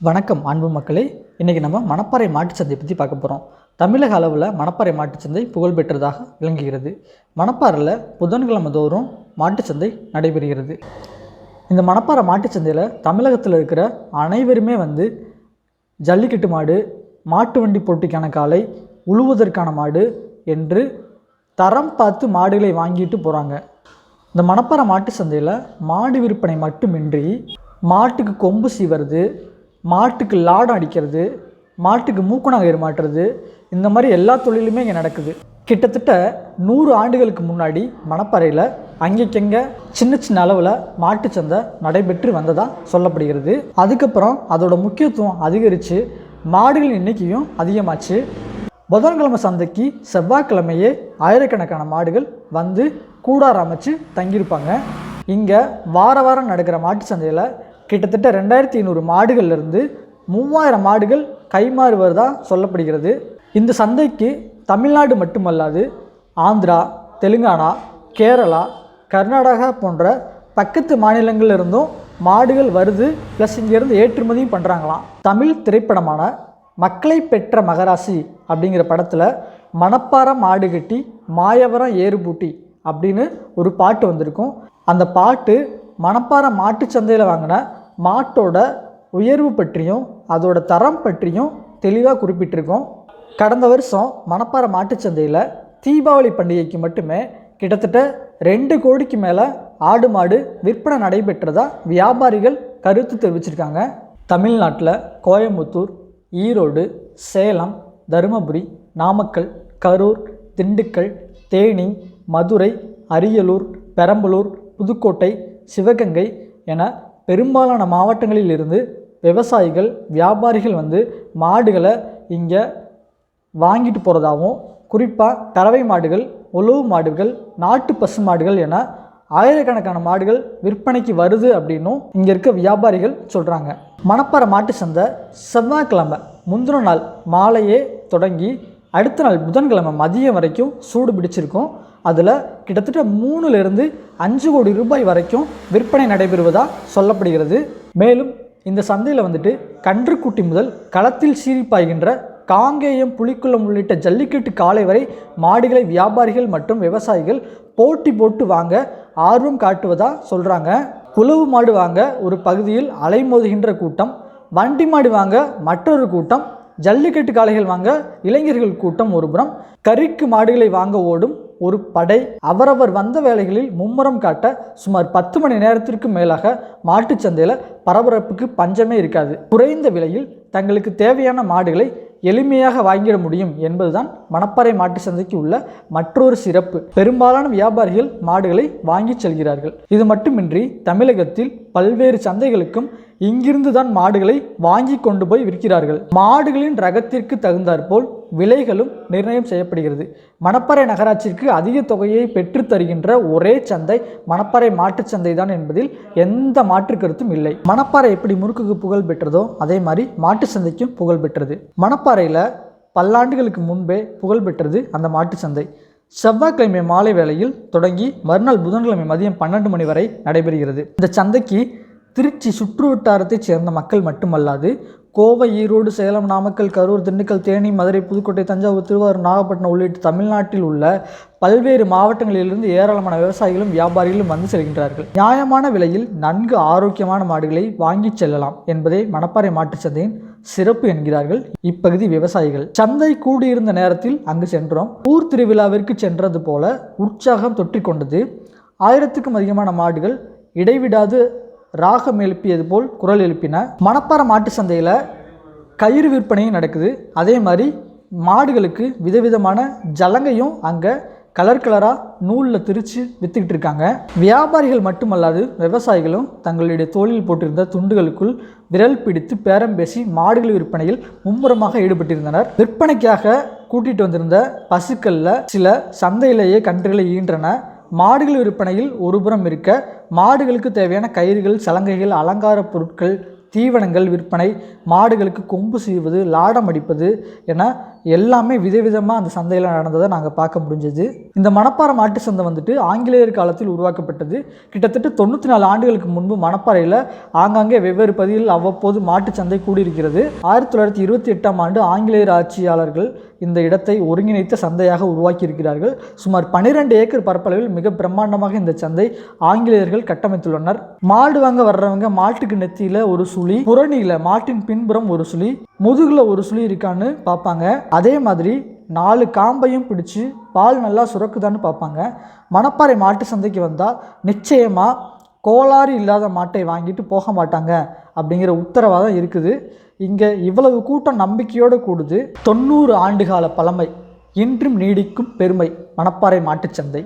வணக்கம் அன்பு மக்களே. இன்றைக்கி நம்ம மணப்பாறை மாட்டுச்சந்தை பற்றி பார்க்க போகிறோம் தமிழக அளவில் மணப்பாறை மாட்டுச்சந்தை புகழ் புகழ்பெற்றதாக விளங்குகிறது. மணப்பாறையில் புதன்கிழமை தோறும் மாட்டுச்சந்தை நடைபெறுகிறது. இந்த மணப்பாறை மாட்டுச்சந்தையில் தமிழகத்தில் இருக்கிற அனைவருமே வந்து ஜல்லிக்கட்டு மாடு மாட்டு வண்டி போட்டிக்கான காளை உழுவதற்கான மாடு என்று தரம் பார்த்து மாடுகளை வாங்கிட்டு போகிறாங்க இந்த மணப்பாறை மாட்டு சந்தையில் மாடு விற்பனை மட்டுமின்றி மாட்டுக்கு கொம்பு சீவறது மாட்டுக்கு லாடம் அடிக்கிறது மாட்டுக்கு மூக்குணாங்கயிறு மாட்டுறது இந்த மாதிரி எல்லா தொழிலுமே இங்கே நடக்குது. கிட்டத்தட்ட நூறு ஆண்டுகளுக்கு முன்னாடி மணப்பாறையில் அங்கேக்கெங்க சின்ன சின்ன அளவில் மாட்டு சந்தை நடைபெற்று வந்ததாக சொல்லப்படுகிறது. அதுக்கப்புறம் அதோட முக்கியத்துவம் அதிகரித்து மாடுகளின் எண்ணிக்கையும் அதிகமாச்சு. புதன்கிழமை சந்தைக்கு செவ்வாய்க்கிழமையே ஆயிரக்கணக்கான மாடுகள் வந்து கூடாரம் அமைச்சு தங்கியிருப்பாங்க. இங்கே வார வாரம் நடக்கிற மாட்டு சந்தையில் கிட்டத்தட்ட ரெண்டாயிரத்தி ஐநூறு மாடுகள்லேருந்து மூவாயிரம் மாடுகள் கைமாறு வருதா சொல்லப்படுகிறது. இந்த சந்தைக்கு தமிழ்நாடு மட்டுமல்லாது ஆந்திரா தெலுங்கானா கேரளா கர்நாடகா போன்ற பக்கத்து மாநிலங்களிலிருந்தும் மாடுகள் வருது. ப்ளஸ் இங்கேருந்து ஏற்றுமதியும் பண்ணுறாங்களாம் தமிழ் திரைப்படமான மக்களை பெற்ற மகராசி அப்படிங்கிற படத்தில் மணப்பாறை மாடு கட்டி மாயவரம் ஏறுபூட்டி அப்படின்னு ஒரு பாட்டு வந்திருக்கும். அந்த பாட்டு மணப்பாறை மாட்டுச் சந்தையில் வாங்கின மாட்டோட உயர்வு பற்றியும் அதோட தரம் பற்றியும் தெளிவாக குறிப்பிட்டிருக்கோம். கடந்த வருஷம் மணப்பாறை மாட்டுச்சந்தையில் தீபாவளி பண்டிகைக்கு மட்டுமே கிட்டத்தட்ட ரெண்டு கோடிக்கு மேலே ஆடு மாடு விற்பனை நடைபெற்றதா வியாபாரிகள் கருத்து தெரிவிச்சிருக்காங்க. தமிழ்நாட்டில் கோயம்புத்தூர் ஈரோடு சேலம் தருமபுரி நாமக்கல் கரூர் திண்டுக்கல் தேனி மதுரை அரியலூர் பெரம்பலூர் புதுக்கோட்டை சிவகங்கை என பெரும்பாலான மாவட்டங்களில் இருந்து விவசாயிகள் வியாபாரிகள் வந்து மாடுகளை இங்கே வாங்கிட்டு போகிறதாகவும் குறிப்பாக கறவை மாடுகள் உழவு மாடுகள் நாட்டு பசு மாடுகள் என ஆயிரக்கணக்கான மாடுகள் விற்பனைக்கு வருது அப்படின்னும் இங்கே இருக்க வியாபாரிகள் சொல்கிறாங்க மணப்பாறை மாட்டு சந்தை செவ்வாய்க்கிழமை முந்தின நாள் மாலையே தொடங்கி அடுத்த நாள் புதன்கிழமை மதியம் வரைக்கும் சூடு பிடிச்சிருக்கும். அதில் கிட்டத்தட்ட மூணுலேருந்து அஞ்சு கோடி ரூபாய் வரைக்கும் விற்பனை நடைபெறுவதாக சொல்லப்படுகிறது. மேலும் இந்த சந்தையில் வந்துட்டு கன்றுக்குட்டி முதல் களத்தில் சீரிப்பாய்கின்ற காங்கேயம் புலிக்குளம் உள்ளிட்ட ஜல்லிக்கட்டு காலை வரை மாடுகளை வியாபாரிகள் மற்றும் விவசாயிகள் போட்டி போட்டு வாங்க ஆர்வம் காட்டுவதாக சொல்கிறாங்க உழவு மாடு வாங்க ஒரு பகுதியில் அலைமோதுகின்ற கூட்டம் வண்டி மாடு வாங்க மற்றொரு கூட்டம் ஜல்லிக்கட்டு காளைகள் வாங்க இளைஞர்கள் கூட்டம் ஒருபுறம் கறிக்கு மாடுகளை வாங்க ஓடும் ஒரு படை அவரவர் வந்த வேலைகளில் மும்முரம் காட்ட சுமார் பத்து மணி நேரத்திற்கு மேலாக மாட்டுச் சந்தையில் பரபரப்புக்கு பஞ்சமே இருக்காது. குறைந்த விலையில் தங்களுக்கு தேவையான மாடுகளை எளிமையாக வாங்கிட முடியும் என்பதுதான் மணப்பாறை மாட்டு சந்தைக்கு உள்ள மற்றொரு சிறப்பு. பெரும்பாலான வியாபாரிகள் மாடுகளை வாங்கி செல்கிறார்கள். இது மட்டுமின்றி தமிழகத்தில் பல்வேறு சந்தைகளுக்கும் இங்கிருந்து தான் மாடுகளை வாங்கி கொண்டு போய் விற்கிறார்கள். மாடுகளின் ரகத்திற்கு தகுந்தாற்போல் விலைகளும் நிர்ணயம் செய்யப்படுகிறது. மணப்பறை நகராட்சிக்கு அதிக தொகையை பெற்று தருகின்ற ஒரே சந்தை மணப்பாறை மாட்டுச் சந்தை தான் என்பதில் எந்த மாற்று கருத்தும் இல்லை. மணப்பாறை எப்படி முறுக்குக்கு புகழ் பெற்றதோ அதே மாதிரி மாட்டு சந்தைக்கும் புகழ் பெற்றது. மணப்பாறையில் பல்லாண்டுகளுக்கு முன்பே புகழ் பெற்றது அந்த மாட்டு சந்தை. செவ்வாய்க்கிழமை மாலை வேளையில் தொடங்கி மறுநாள் புதன்கிழமை மதியம் பன்னெண்டு மணி வரை நடைபெறுகிறது. இந்த சந்தைக்கு திருச்சி சுற்று வட்டாரத்தைச் சேர்ந்த மக்கள் மட்டுமல்லாது கோவை ஈரோடு சேலம் நாமக்கல் கரூர் திண்டுக்கல் தேனி மதுரை புதுக்கோட்டை தஞ்சாவூர் திருவாரூர் நாகப்பட்டினம் உள்ளிட்ட தமிழ்நாட்டில் உள்ள பல்வேறு மாவட்டங்களிலிருந்து ஏராளமான விவசாயிகளும் வியாபாரிகளும் வந்து செல்கின்றார்கள். நியாயமான விலையில் நன்கு ஆரோக்கியமான மாடுகளை வாங்கிச் செல்லலாம் என்பதே மணப்பாறை மாட்டுச் சந்தையின் சிறப்பு என்கிறார்கள் இப்பகுதி விவசாயிகள். சந்தை கூடியிருந்த நேரத்தில் அங்கு சென்றோம். ஊர் திருவிழாவிற்கு சென்றது போல உற்சாகம் தொற்றிக்கொண்டது. ஆயிரத்துக்கும் அதிகமான மாடுகள் இடைவிடாது ராகம் எழுப்பியது போல் குரல் எழுப்பின மணப்பாறை மாட்டு சந்தையில் கயிறு விற்பனையும் நடக்குது. அதே மாதிரி மாடுகளுக்கு விதவிதமான ஜலங்கையும் அங்கே கலர் கலராக நூலில் திரித்து விற்றுக்கிட்டு இருக்காங்க. வியாபாரிகள் மட்டுமல்லாது விவசாயிகளும் தங்களுடைய தோளில் போட்டிருந்த துண்டுகளுக்குள் விரல் பிடித்து பேரம் பேசி மாடுகள் விற்பனையில் மும்முரமாக ஈடுபட்டிருந்தனர். விற்பனைக்காக கூட்டிகிட்டு வந்திருந்த பசுக்களில் சில சந்தையிலேயே கன்றுகளை ஈன்றன மாடுகள் விற்பனையில் ஒருபுறம் இருக்க மாடுகளுக்கு தேவையான கயிறுகள் சலங்கைகள் அலங்கார பொருட்கள் தீவனங்கள் விற்பனை மாடுகளுக்கு கொம்பு செய்வது லாடம் அடிப்பது என எல்லாமே விதவிதமாக அந்த சந்தையில் நடந்ததை நாங்கள் பார்க்க முடிஞ்சது. இந்த மணப்பாறை மாட்டு சந்தை வந்துட்டு ஆங்கிலேயர் காலத்தில் உருவாக்கப்பட்டது. கிட்டத்தட்ட தொண்ணூற்றி நாலு ஆண்டுகளுக்கு முன்பு மணப்பாறையில் ஆங்காங்கே வெவ்வேறு பகுதிகளில் அவ்வப்போது மாட்டு சந்தை கூடியிருக்கிறது. ஆயிரத்தி தொள்ளாயிரத்தி இருபத்தி எட்டாம் ஆண்டு ஆங்கிலேயர் ஆட்சியாளர்கள் இந்த இடத்தை ஒருங்கிணைத்த சந்தையாக உருவாக்கியிருக்கிறார்கள். சுமார் பன்னிரெண்டு ஏக்கர் பரப்பளவில் மிக பிரம்மாண்டமாக இந்த சந்தை ஆங்கிலேயர்கள் கட்டமைத்துள்ளனர். மாடு வாங்க வர்றவங்க மாட்டுக்கு நெத்தியில் ஒரு சுழி புறணியில் மாட்டின் பின்புறம் ஒரு சுழி முதுகில் ஒரு சுழி இருக்கான்னு பார்ப்பாங்க. அதே மாதிரி நாலு காம்பையும் பிடிச்சி பால் நல்லா சுரக்குதான்னு பார்ப்பாங்க. மணப்பாறை மாட்டு சந்தைக்கு வந்தால் நிச்சயமாக கோளாறு இல்லாத மாட்டை வாங்கிட்டு போக மாட்டாங்க அப்படிங்கிற உத்தரவாதம் இருக்குது. இங்கே இவ்வளவு கூட்டம் நம்பிக்கையோடு கூடுது. தொண்ணூறு ஆண்டுகால பழமை இன்றும் நீடிக்கும் பெருமை மணப்பாறை மாட்டுச்சந்தை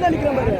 சந்தை நாங்கள் மேட்டில்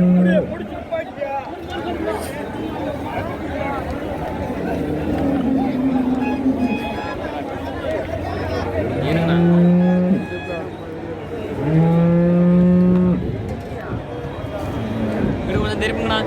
இருபது திரும்புங்கண்ணா